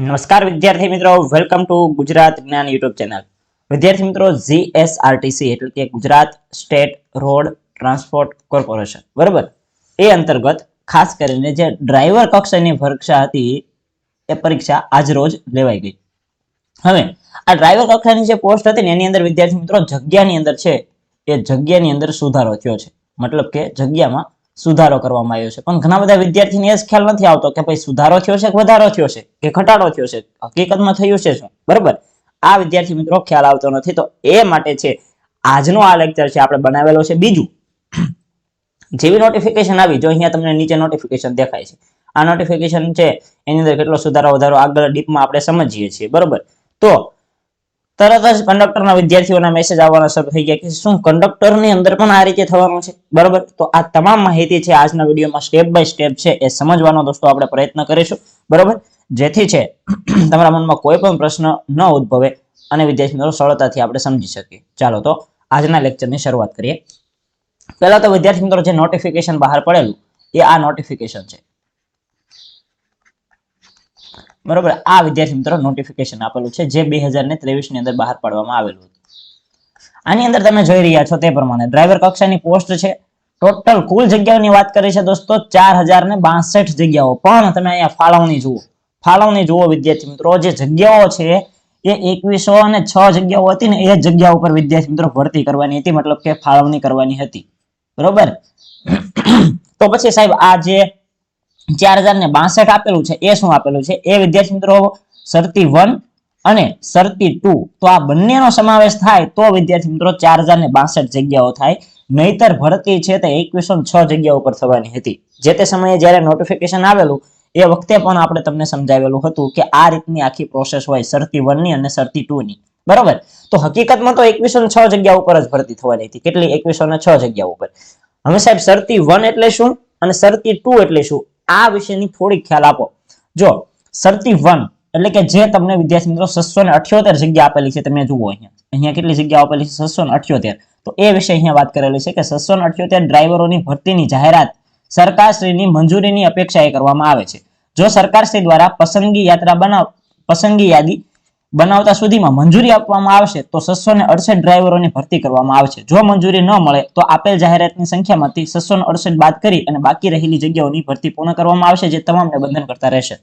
નમસ્કાર વિદ્યાર્થી મિત્રો વેલકમ ટુ ગુજરાત જ્ઞાન યુટ્યુબ ચેનલ વિદ્યાર્થી મિત્રો જીએસઆરટીસી એટલે કે Gujarat state road transport corporation, બરાબર? એ અંતર્ગત ખાસ કરીને જે ડ્રાઈવર કક્ષાની પરીક્ષા હતી, એ પરીક્ષા આજ રોજ લેવાઈ ગઈ. હવે, આ ડ્રાઈવર કક્ષાની જે પોસ્ટ હતી ને, એની અંદર વિદ્યાર્થી મિત્રો જગ્યાની અંદર છે, એ જગ્યાની અંદર સુધારો થયો છે. મતલબ કે જગ્યામાં સુધારો કરવામાં આવ્યો છે. પણ ઘણા બધા વિદ્યાર્થીને એ જ ખ્યાલ નથી આવતો કે ભાઈ સુધારો થયો છે કે વધારો થયો છે? કે ઘટાડો થયો છે? હકીકતમાં થયું છે શું? બરોબર? આ વિદ્યાર્થી મિત્રો ખ્યાલ આવતો નથી. તો એ માટે છે, આજનો આ લેક્ચર છે, આપણે બનાવેલો છે બીજું. જેવી નોટિફિકેશન આવી, જો અહીંયા તમને નીચે નોટિફિકેશન દેખાય છે. આ નોટિફિકેશન છે, એની અંદર કેટલો સુધારો વધારો આગળ ડીપમાં આપણે સમજીએ છીએ. બરોબર? તો તરત જ કંડક્ટરના વિદ્યાર્થીઓના મેસેજ આવવાના શરૂ થઈ ગયા કે શું કંડક્ટરની અંદર પણ આ રીતે થવાનું છે? બરોબર? તો આ તમામ માહિતી છે આજના વિડીયોમાં સ્ટેપ બાય સ્ટેપ છે એ સમજવાનો દોસ્તો આપણે પ્રયત્ન કરીશું. બરોબર? જેથી છે તમારા મનમાં કોઈ પણ પ્રશ્ન ન ઉદ્ભવે અને વિદ્યાર્થી મિત્રો સરળતાથી આપણે સમજી શકીએ. ચાલો તો આજના લેક્ચરની શરૂઆત કરીએ. પહેલા તો વિદ્યાર્થી મિત્રો જે નોટિફિકેશન બહાર પડેલું, એ આ નોટિફિકેશન છે. બરોબર? આ વિદ્યાર્થી મિત્રો નોટિફિકેશન આપેલું છે, જે બે હજાર ને ત્રેવીસની અંદર બહાર પાડવામાં આવેલું હતું. આની અંદર તમે જોઈ રહ્યા છો તે પ્રમાણે ડ્રાઈવર કક્ષાની પોસ્ટ છે. ટોટલ કુલ જગ્યાઓની વાત કરી છે દોસ્તો ચાર હજાર ને બાસઠ જગ્યાઓ. પણ તમે અહીંયા ફાળવણી જુઓ. ફાળવણી જુઓ વિદ્યાર્થી મિત્રો, જે જગ્યાઓ છે, એ એકવીસો અને છ જગ્યાઓ હતી ને, એ જગ્યા ઉપર વિદ્યાર્થી મિત્રો ભરતી કરવાની હતી, મતલબ કે ફાળવણી કરવાની હતી. બરોબર? તો પછી સાહેબ, આ જે ચાર હજાર ને બાસઠ આપેલું છે, એ શું આપેલું છે? એ વિદ્યાર્થી મિત્રો, શરતી વન અને શરતી ટુ. તો આ બંનેનો સમાવેશ થાય તો વિદ્યાર્થી મિત્રો ચાર હજાર ને બાસઠ જગ્યાઓ થાય. નહીતર ભરતી છે તે એકવીસો છ જગ્યા ઉપર થવાની હતી. જે તે સમયે જ્યારે નોટિફિકેશન આવેલું, એ વખતે પણ આપણે તમને સમજાવેલું હતું કે આ રીતની આખી પ્રોસેસ હોય સરતી વનની અને સરતી ટુ ની બરોબર? તો હકીકતમાં તો એકવીસો છ જગ્યા ઉપર જ ભરતી થવાની હતી. કેટલી? એકવીસો છ જગ્યા ઉપર. હવે સાહેબ સરતી વન એટલે શું? અને સરતી ટુ એટલે શું? આ વિશેની થોડીક ખ્યાલ આપો. જો, શરતી વન એટલે કે જે તમને વિદ્યાર્થી મિત્રો છસો ને અઠ્યોતેર જગ્યા આપેલી છે, તમે જુઓ અહીંયા. અહીંયા કેટલી જગ્યા આપેલી છે? છસો ને અઠ્યોતેર. તો એ વિશે અહીંયા વાત કરેલી છે કે છસો ને અઠ્યોતેર ડ્રાઈવરોની ભરતીની જાહેરાત સરકારશ્રીની મંજૂરીની અપેક્ષાએ કરવામાં આવે છે. જો સરકારશ્રી દ્વારા પસંદગી યાત્રા બનાવ, પસંદગી યાદી બનાવતા સુધીમાં મંજૂરી આપવામાં આવશે તો છસો ને અડસઠ ડ્રાઈવરોની ભરતી કરવામાં આવશે. જો મંજૂરી ન મળે તો આપેલ જાહેરાતની સંખ્યામાંથી છસો ને અડસઠ બાદ કરી અને બાકી રહેલી જગ્યાઓની ભરતી પૂર્ણ કરવામાં આવશે, જે તમામને બંધન કરતા રહેશે.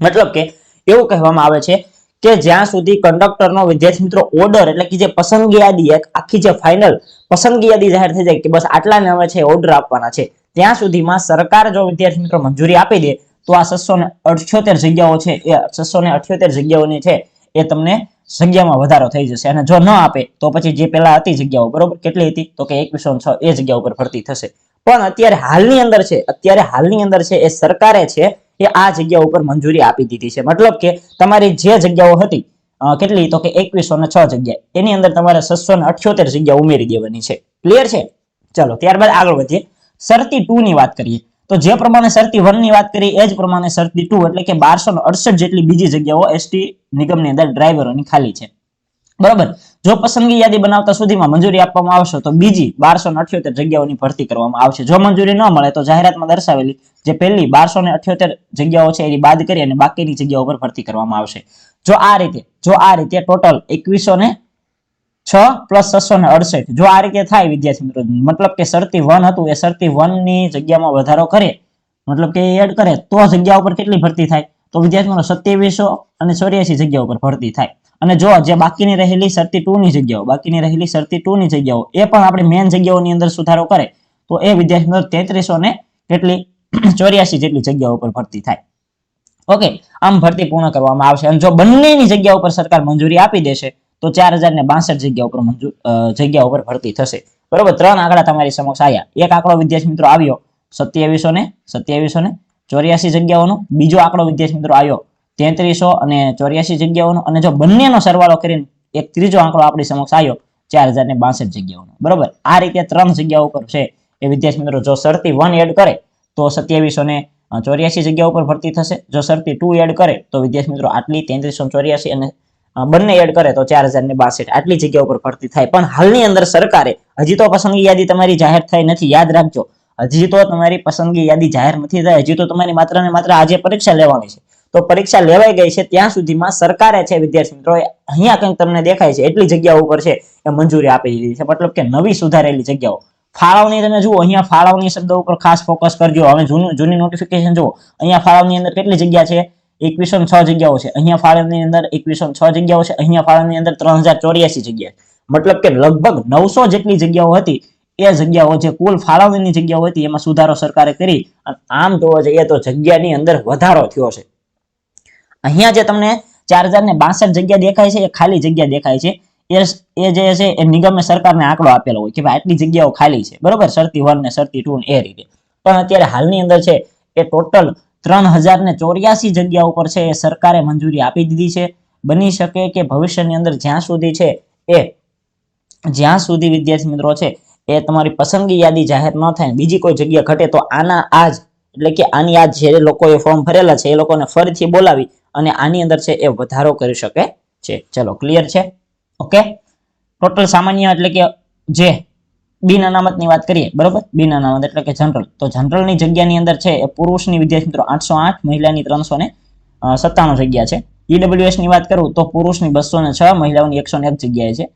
મતલબ કે એવું કહેવામાં આવે છે કે જ્યાં સુધી કંડક્ટરનો વિદ્યાર્થી મિત્રો ઓર્ડર એટલે કે જે પસંદગી યાદી એક આખી જે ફાઇનલ પસંદગી યાદી જાહેર થઈ જાય કે બસ આટલાને હવે છે ઓર્ડર આપવાના છે, ત્યાં સુધીમાં સરકાર જો વિદ્યાર્થી મિત્રો મંજૂરી આપી દે તો આ છસો ને અઠ્યોતેર જગ્યાઓ છે, એ છસો ને અઠ્યોતેર જગ્યાઓની છે એ તમને જગ્યામાં વધારો થઈ જશે. અને જો ન આપે, તો પછી જે પેલા હતી જગ્યાઓ, બરોબર? કેટલી હતી? તો કે એકવીસો છ, એ જગ્યા ઉપર ભરતી થશે. પણ અત્યારે હાલની અંદર છે, અત્યારે હાલની અંદર છે, એ સરકારે છે, એ આ જગ્યા ઉપર મંજૂરી આપી દીધી છે. મતલબ કે તમારી જે જગ્યાઓ હતી કેટલી? તો કે એકવીસો ને છ જગ્યા. એની અંદર તમારે છસો ને અઠ્યોતેર જગ્યા ઉમેરી દેવાની છે. ક્લિયર છે? ચલો, ત્યારબાદ આગળ વધીએ. શરતી ટુ ની વાત કરીએ. તો જે પ્રમાણે શરતી વનની વાત કરી એ જ પ્રમાણે શરતી ટુ એટલે કે બારસો અડસઠ જેટલી બીજી જગ્યાઓ એસટી નિગમની અંદર ડ્રાઈવરોની ખાલી છે. બરોબર? જો પસંદગી યાદી બનાવતા સુધીમાં મંજૂરી આપવામાં આવશે, તો બીજી બારસો ને અઠ્યોતેર જગ્યાઓની ભરતી કરવામાં આવશે. જો મંજૂરી ન મળે, તો જાહેરાતમાં દર્શાવેલી જે પહેલી બારસો ને અઠ્યોતેર જગ્યાઓ છે, એની બાદ કરી અને બાકીની જગ્યાઓ પર ભરતી કરવામાં આવશે. જો આ રીતે, જો આ રીતે ટોટલ એકવીસો ને છ પ્લસ છસો ને અડસઠ. જો આ રીતે થાય વિદ્યાર્થી મિત્રો, મતલબ કે શરતી વન હતું, એ શરતી વનની જગ્યામાં વધારો કરે, મતલબ કે એડ કરે, તો જગ્યા ઉપર કેટલી ભરતી થાય? તો વિદ્યાર્થી મિત્રો, સત્યાવીસો અને ચોર્યાસી જગ્યા ઉપર ભરતી થાય. અને જો જે બાકીની રહેલી શરતી ટુ ની જગ્યાઓ, બાકીની રહેલી શરતી ટુ ની જગ્યાઓ, એ પણ આપણે મેન જગ્યાઓની અંદર સુધારો કરે, તો એ વિદ્યાર્થી મિત્રો તેત્રીસો ને કેટલી? ચોર્યાસી જેટલી જગ્યાઓ ઉપર ભરતી થાય. ઓકે, આમ ભરતી પૂર્ણ કરવામાં આવશે. અને જો બંનેની જગ્યા ઉપર સરકાર મંજૂરી આપી દેશે તો ચાર હજાર ને બાસઠ જગ્યા ઉપર મંજૂર જગ્યા ઉપર ભરતી થશે. બરોબર? ત્રણ આંકડા તમારી સમક્ષ આવ્યા એક આંકડો વિદ્યાર્થી મિત્રો આવ્યો, સત્યાવીસો ને સત્યાવીસો ને, ચોર્યાસી જગ્યાઓનો. બીજો આંકડો વિદ્યાર્થી મિત્રો આવ્યો, તેત્રીસો અને ચોર્યાસી જગ્યાઓનો. અને જો બંનેનો સરવાળો કરીને એક ત્રીજો આંકડો આપણી સમક્ષ આવ્યો, ચાર હજાર ને બાસઠ જગ્યાઓનો. બરોબર? આ રીતે ત્રણ જગ્યાઓ ઉપર છે એ વિદ્યાર્થી મિત્રો, જો સરતી વન એડ કરે, તો સત્યાવીસો ને ચોર્યાસી જગ્યા ઉપર ભરતી થશે. જો સરતી ટુ એડ કરે, તો વિદ્યાર્થી મિત્રો આટલી તેત્રીસો ચોર્યાસી અને બંને એડ કરે તો ચાર હજાર ને બાસઠ. આટલી જગ્યા ઉપર ભરતી થાય. પણ હાલની અંદર સરકારે, હજી તો પસંદગી યાદી તમારી જાહેર થઈ નથી. યાદ રાખજો. હજી તો તમારી પસંદગી યાદી જાહેર નથી થઈ હજી તો તમારી માત્ર ને માત્ર આજે પરીક્ષા લેવાની છે. તો પરીક્ષા લેવાઈ ગઈ છે ત્યાં સુધીમાં સરકારે છે, વિદ્યાર્થી મિત્રો અહીંયા કંઈક તમને દેખાય છે. એટલી જગ્યાઓ ઉપર છે એ મંજૂરી આપી દીધી છે. મતલબ કે નવી સુધારેલી જગ્યાઓ. ફાળવણી તમે જુઓ, અહીંયા ફાળવણી શબ્દ ઉપર ખાસ ફોકસ કરજો. હવે જૂનું જૂની નોટિફિકેશન જુઓ. અહીંયા ફાળવણી અંદર કેટલી જગ્યા છે? એકવીસો છ જગ્યાઓ છે. અહીંયા ફાળવણી અંદર એકવીસો છ જગ્યાઓ છે. અહીંયા ફાળવણી અંદર ત્રણ હજાર ચોર્યાસી જગ્યા મતલબ કે લગભગ નવસો જેટલી જગ્યાઓ હતી, એ જગ્યાઓ જે કુલ ફાળવણીની જગ્યાઓ હતી, એમાં સુધારો સરકારે કરી અને આમ જોવા જઈએ તો જગ્યાની અંદર વધારો થયો છે. અહીંયા જે તમને ચાર હજાર ને બાસઠ જગ્યા દેખાય છે, એ ખાલી જગ્યા દેખાય છે. એ જે છે, એ નિગમે સરકારને આંકડો આપેલો હોય કે ભાઈ આટલી જગ્યાઓ ખાલી છે. બરોબર? સરતી વન ને સરતી ટુ એ રીતે. પણ અત્યારે હાલની અંદર છે, એ ટોટલ ત્રણ હજાર ને ચોર્યાસી જગ્યા ઉપર છે એ સરકારે મંજૂરી આપી દીધી છે. બની શકે કે ભવિષ્યની અંદર જ્યાં સુધી છે એ જ્યાં સુધી વિદ્યાર્થી મિત્રો છે એ તમારી પસંદગી યાદી જાહેર ન થાય બીજી કોઈ જગ્યા ઘટે તો આના આજ એટલે કે આની આજ જે લોકોએ ફોર્મ ભરેલા છે એ લોકોને ફરીથી બોલાવી અને આની અંદર છે એ વધારો કરી શકે છે. ચલો ક્લિયર છે? ઓકે ટોટલ સામાન્ય એટલે કે જે બિન અનામતની વાત કરીએ, બરોબર? બિન અનામત એટલે કે જનરલ. તો જનરલની જગ્યાની અંદર છે એ પુરુષની વિદ્યાર્થી મિત્રો આઠસો આઠ, મહિલાની ત્રણસો ને સત્તાણું જગ્યા છે. ઈડબ્લ્યુએસની વાત કરું તો પુરુષની બસો ને છ, મહિલાઓની એકસો ને એક જગ્યાએ છે.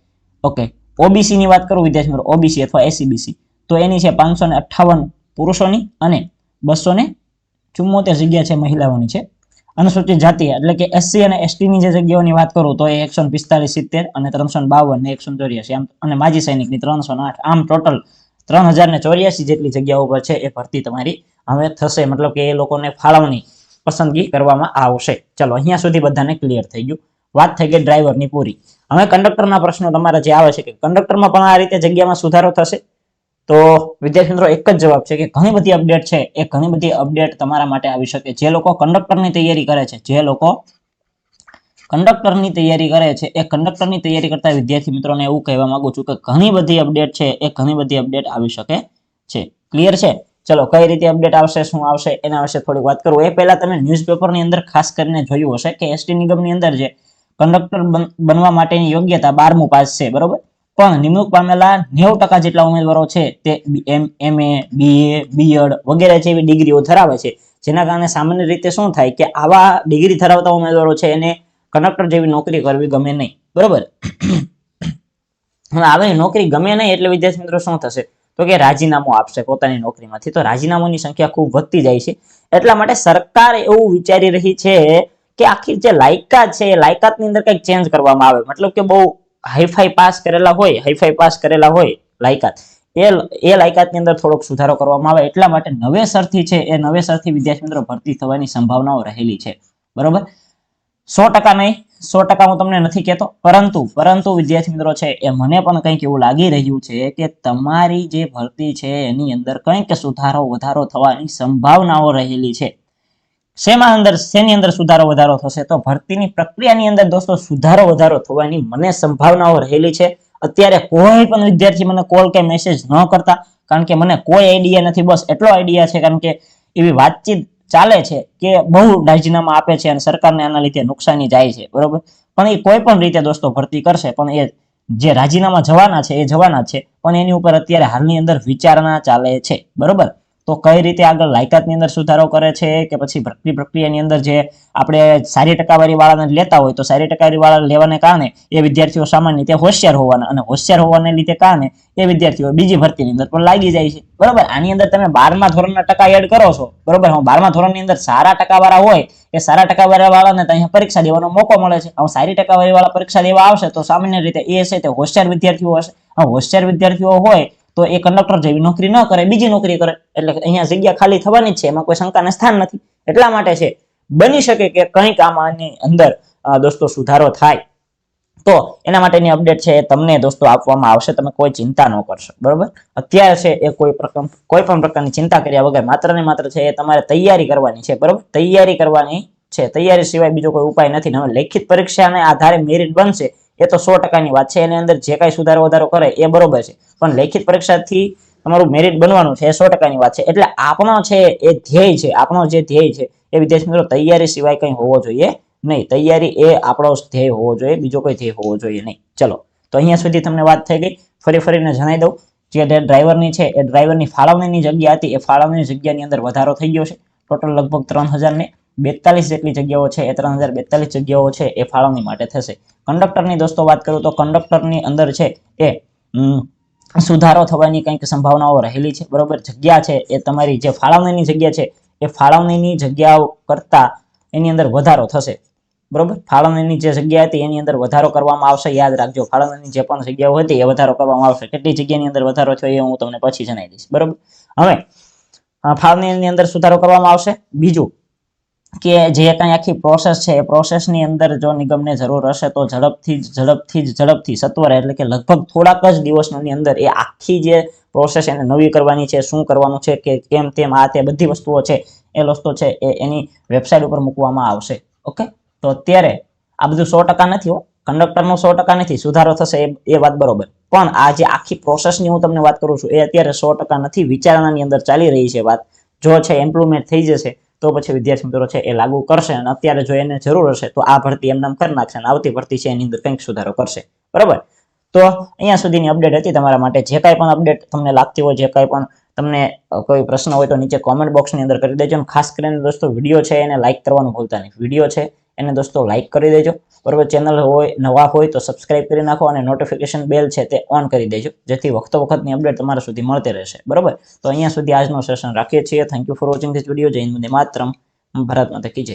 ઓકે ઓબીસી ની વાત કરું વિદ્યાર્થી મિત્રો, ઓબીસી અથવા એસીબીસી તો એની છે પાંચસો ને અઠ્ઠાવન પુરુષોની અને બસો ને ચુમ્મોતેર જગ્યા છે મહિલાઓની છે. અનુસૂચિત જાતિ એટલે કે એસસી અને એસટી ની જે જગ્યાઓની વાત કરું તો એ એકસો પિસ્તાલીસ, સિત્તેર અને ત્રણસો બાવન ને એકસો ચોર્યાસી. આમ, અને માજી સૈનિકની ત્રણસો આઠ. આમ ટોટલ ત્રણ હજાર ને ચોર્યાસી જેટલી જગ્યાઓ પર છે એ ભરતી તમારી. હવે થશે મતલબ કે એ લોકોને ફાળવણી પસંદગી કરવામાં આવશે. ચલો, અહીંયા સુધી બધાને ક્લિયર થઈ ગયું. વાત થઈ ગઈ ડ્રાઈવરની પૂરી. હવે કંડક્ટરના પ્રશ્નો તમારા જે આવે છે કે કંડક્ટરમાં પણ આ રીતે જગ્યામાં સુધારો થશે? તો વિદ્યાર્થી મિત્રો, એક જ જવાબ છે કે ઘણી બધી અપડેટ છે. એ ઘણી બધી અપડેટ તમારા માટે આવી શકે. જે લોકો કંડક્ટરની તૈયારી કરે છે, જે લોકો કંડક્ટરની તૈયારી કરે છે, એ કંડક્ટરની તૈયારી કરતા વિદ્યાર્થી મિત્રોને એવું કહેવા માંગુ છું કે ઘણી બધી અપડેટ છે, એ ઘણી બધી અપડેટ આવી શકે છે. ક્લિયર છે? ચલો, કઈ રીતે અપડેટ આવશે, શું આવશે, એના વિશે થોડીક વાત કરું. એ પહેલા તમે ન્યૂઝપેપરની અંદર ખાસ કરીને જોયું હશે કે એસટી નિગમની અંદર જે કંડક્ટર બનવા માટેની યોગ્યતા બારમું પાસ છે, બરોબર? પણ નિમણૂક પામેલા નેવું ટકા જેટલા ઉમેદવારો છે તે એમ એમએ બીએ બીએડ વગેરે જેવી ડિગ્રીઓ ધરાવે છે. જેના કારણે સામાન્ય રીતે શું થાય કે આવા ડિગ્રી ધરાવતા ઉમેદવારો છે એને કંડક્ટર જેવી નોકરી કરવી ગમે નહીં. બરોબર? હવે આવી નોકરી ગમે નહીં એટલે વિદ્યાર્થી મિત્રો શું થશે? તો કે રાજીનામું આપશે પોતાની નોકરીમાંથી. તો રાજીનામાની સંખ્યા ખૂબ વધતી જાય છે. એટલા માટે સરકાર એવું વિચારી રહી છે કે આખી જે લાયકાત છે એ લાયકાતની અંદર કંઈક ચેન્જ કરવામાં આવે. મતલબ કે બહુ હાઈફાઈ પાસ કરેલા હોય હાઈફાઈ પાસ કરેલા હોય, લાયકાત. એ એ લાયકાતની અંદર થોડોક સુધારો કરવામાં આવે એટલા માટે નવેસરથી છે એ નવેસરથી વિદ્યાર્થી મિત્રો ભરતી થવાની સંભાવનાઓ રહેલી છે. બરોબર? સો ટકા નહીં, સો ટકા હું તમને નથી કહેતો, પરંતુ પરંતુ વિદ્યાર્થી મિત્રો છે એ મને પણ કંઈક એવું લાગી રહ્યું છે કે તમારી જે ભરતી છે એની અંદર કંઈક સુધારો, વધારો થવાની સંભાવનાઓ રહેલી છે. શેમાં અંદર, શેની અંદર સુધારો વધારો થશે? તો ભરતીની પ્રક્રિયાની અંદર દોસ્તો, સુધારો વધારો થવાની મને સંભાવનાઓ રહેલી છે. અત્યારે કોઈ પણ વિદ્યાર્થી મને કોલ કે મેસેજ ન કરતા, કારણ કે મને કોઈ આઈડિયા નથી. બસ એટલો આઈડિયા છે, કારણ કે એવી વાતચીત ચાલે છે કે બહુ રાજીનામા આપે છે અને સરકારને આના લીધે નુકસાની જાય છે, બરોબર? પણ એ કોઈ પણ રીતે દોસ્તો ભરતી કરશે, પણ એ જે રાજીનામા જવાના છે, એ જવાના છે. પણ એની ઉપર અત્યારે હાલની અંદર વિચારણા ચાલે છે, બરોબર? તો કઈ રીતે આગળ લાયકાતની અંદર સુધારો કરે છે કે પછી ભરતી પ્રક્રિયાની અંદર જે આપણે સારી ટકાવારી વાળાને લેતા હોય તો સારી ટકાવારી વાળા લેવાને કારણે એ વિદ્યાર્થીઓ સામાન્ય રીતે હોશિયાર હોવાના અને હોશિયાર હોવાને લીધે કારણે એ વિદ્યાર્થીઓ બીજી ભરતીની અંદર પણ લાગી જાય છે. બરોબર? આની અંદર તમે બારમા ધોરણના ટકા એડ કરો છો. બરોબર? હું બારમા ધોરણની અંદર સારા ટકાવાળા હોય એ સારા ટકાવાળા વાળાને અહીંયા પરીક્ષા દેવાનો મોકો મળે છે. હવે સારી ટકાવારી વાળા પરીક્ષા દેવા આવશે તો સામાન્ય રીતે એ છે તે હોશિયાર વિદ્યાર્થીઓ હશે. હોશિયાર વિદ્યાર્થીઓ હોય તો એ કંડક્ટર જેવી નોકરી ન કરે, બીજી નોકરી કરે, એટલે અહીંયા જગ્યા ખાલી થવાની જ છે, એમાં કોઈ શંકાને સ્થાન નથી. એટલા માટે છે, બની શકે કે કંઈક આમાંની અંદર દોસ્તો સુધારો થાય. તો એના માટેની અપડેટ છે એ તમને દોસ્તો આપવામાં આવશે, તમે કોઈ ચિંતા ન કરશો, બરોબર? અત્યારે છે એ કોઈ પ્રકાર કોઈ પણ પ્રકારની ચિંતા કર્યા વગર માત્ર ને માત્ર છે એ તમારે તૈયારી કરવાની છે, બરોબર? તૈયારી કરવાની છે, તૈયારી સિવાય બીજો કોઈ ઉપાય નથી. હવે લેખિત પરીક્ષાને આધારે મેરિટ બનશે એ તો સો ટકાની વાત છે, એની અંદર જે કાંઈ સુધારો વધારો કરે એ બરોબર છે. પણ લેખિત પરીક્ષાથી તમારું મેરિટ બનવાનું છે એ સો ટકાની વાત છે. એટલે આપણો છે એ ધ્યેય છે આપણો જે ધ્યેય છે એ વિદ્યાર્થી મિત્રો તૈયારી સિવાય કંઈ હોવો જોઈએ નહીં. તૈયારી એ આપણો ધ્યેય હોવો જોઈએ, બીજો કોઈ ધ્યેય હોવો જોઈએ નહીં. ચલો, તો અહીંયા સુધી તમને વાત થઈ ગઈ. ફરી ફરીને જણાવી દઉં, જે ડ્રાઈવરની છે એ ડ્રાઈવરની ફાળવણીની જગ્યા હતી, એ ફાળવણીની જગ્યાની અંદર વધારો થઈ ગયો છે. ટોટલ લગભગ ત્રણ હજાર ને બેતાલીસ જેટલી જગ્યાઓ છે, એ ત્રણ હજાર બેતાલીસ જગ્યાઓ છે, એ ફાળવણી માટે થશે. કંડક્ટરની દોસ્તો વાત કરું તો કંડક્ટરની અંદર છે એ સુધારો થવાની કંઈક સંભાવનાઓ રહેલી છે. બરોબર? જગ્યા છે એ તમારી જે ફાળવણીની જગ્યા છે, એ ફાળવણીની જગ્યાઓ કરતા એની અંદર વધારો થશે. બરોબર? ફાળવણીની જે જગ્યા હતી એની અંદર વધારો કરવામાં આવશે. યાદ રાખજો, ફાળવણીની જે પણ જગ્યાઓ હતી એ વધારો કરવામાં આવશે. કેટલી જગ્યાની અંદર વધારો થયો એ હું તમને પછી જણાવી દઈશ. બરોબર? હવે ફાળવણીની અંદર સુધારો કરવામાં આવશે. બીજું કે જે કાંઈ આખી પ્રોસેસ છે, એ પ્રોસેસની અંદર જો નિગમને જરૂર હશે તો ઝડપથી જ ઝડપથી જ, ઝડપથી સત્વરે એટલે કે લગભગ થોડાક જ દિવસની અંદર એ આખી જે પ્રોસેસ એને નવી કરવાની છે, શું કરવાનું છે, કે કેમ તેમ આ તે બધી વસ્તુઓ છે, એ વસ્તુ છે, એ એની વેબસાઇટ ઉપર મૂકવામાં આવશે. ઓકે? તો અત્યારે આ બધું સો ટકા નથી હો. કંડક્ટરનો સો ટકા નથી, સુધારો થશે એ વાત બરોબર. પણ આ જે આખી પ્રોસેસની હું તમને વાત કરું છું, એ અત્યારે સો ટકા નથી, વિચારણાની અંદર ચાલી રહી છે વાત. જો છે ઇમ્પ્રુવમેન્ટ થઈ જશે તો પછી વિદ્યાર્થી મિત્રો છે એ લાગુ કરશે અને અત્યારે જો એને જરૂર હશે તો આ ભરતી એમનામ એમ કરી નાખશે અને આવતી ભરતી છે એની અંદર કંઈક સુધારો કરશે. બરાબર? તો અહીંયા સુધીની અપડેટ હતી તમારા માટે. જે કાંઈ પણ અપડેટ તમને લાગતી હોય, જે કાંઈ પણ તમને કોઈ પ્રશ્ન હોય તો નીચે કોમેન્ટ બોક્સની અંદર કરી દેજો અને ખાસ કરીને દોસ્તો વીડિયો છે એને લાઇક કરવાનું ભૂલતા નહીં. વીડિયો છે એને દોસ્તો લાઇક કરી દેજો. બરોબર ચેનલ હોય, નવા હોય તો સબસ્ક્રાઇબ કરી નાખો અને નોટિફિકેશન બેલ છે તે ઓન કરી દેજો. જેથી વખતો વખતની અપડેટ તમારા સુધી મળતી રહેશે. બરોબર? તો અહીંયા સુધી આજનો સેશન રાખીએ છીએ. Thank you for watching this video Jai Hind Mataram. Bharat માતા કી